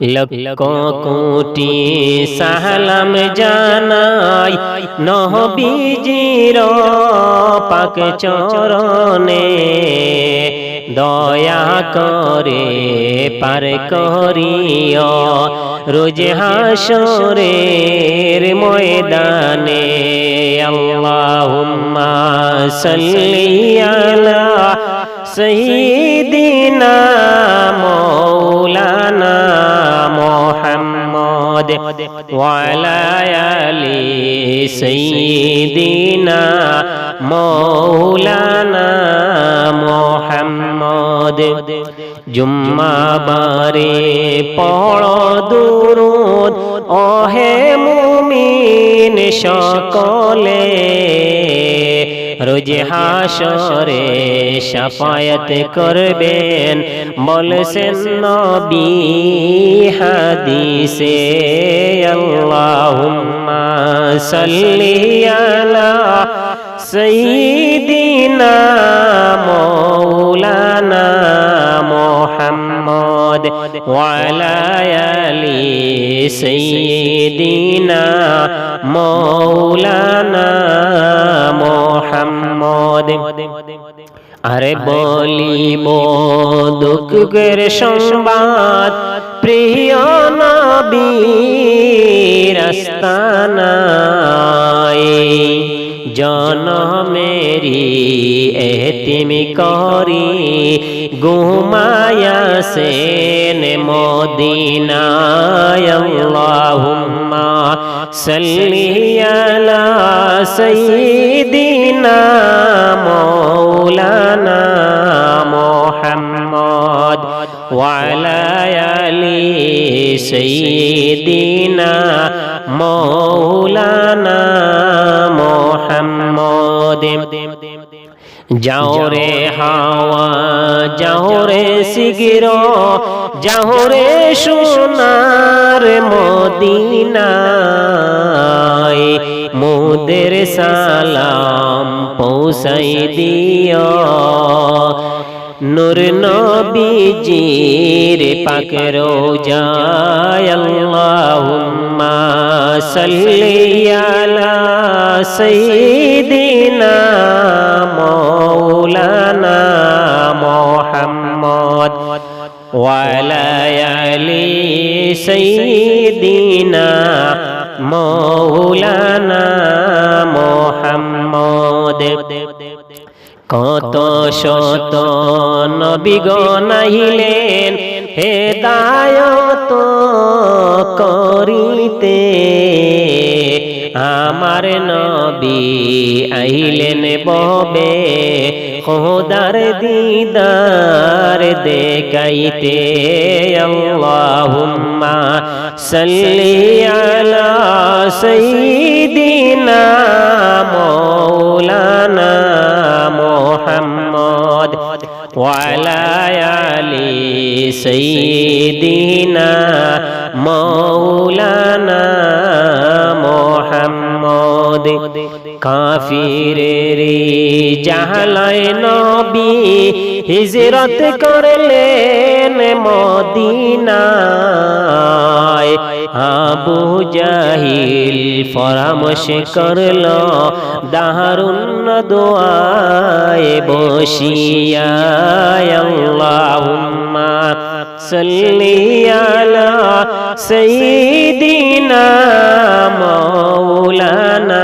লক্ষ কোটি সালাম জানাই নহবিজির পাক চরণে। দয়া করে পার করিও রোজ হাসরের ময়দানে। আল্লাহুম্মা সাল্লি আলা সাইয়্যিদিনা মাওলানা وعلى آل سيدنا مولانا محمد জুম্মা বারে পড় দুরুদ ওহে মুমিন সকলে রোজ হাসরে সাফায়াত করবেন। বলছেন নবী হাদিসে আল্লাহুম্মা সাল্লি আলা সাইয়্যিদিনা মাওলানা মুহাম্মদ ওয়ালা আলি সাইয়্যিদিনা মাওলানা মোহাম্মদ। আরে বলিব দুঃখের সংবাদ প্রিয় নবী আস্তানায় জনমেরি এহতিমি করি। ঘুমায়াসেন মদিনায় আল্লাহুম্মা সাল্লি আলা সাইয়্যিদিনা মাওলানা মুহাম্মদ ওয়ালা আলি সাইয়্যিদিনা মাওলানা যাও রে হাওয়া, যাও রে শিগির, যাও রে সোনার মদিনায়। মোদের সালাম পৌঁছাই দিও। নূর নবীজির পাক রোজায় আল্লাহুম্মা সাল্লি আলা সাইয়্যিদিনা মাওলানা মুহাম্মদ ওয়ালা আলি সাইয়্যিদিনা মাওলানা মুহাম্মদ। কত শত নবীগণ আহিলেন হেদায়ত করিতে আমার নবী আইলেন ববে, খোদার দিদার দেখাইতে। আল্লাহুম্মা সাল্লি আলা সাইয়্যিদিনা মাওলানা মুহাম্মদ ওয়ালা আলি সাইয়্যিদিনা মাওলানা কাফিরের জাহালায় নবী হিজরত করলেন মদিনায়। আবু জাহিল পরামর্শ করল দারুণ দোয়ায় বসিয়া সাল্লি আলা সাইয়্যিদিনা মাওলানা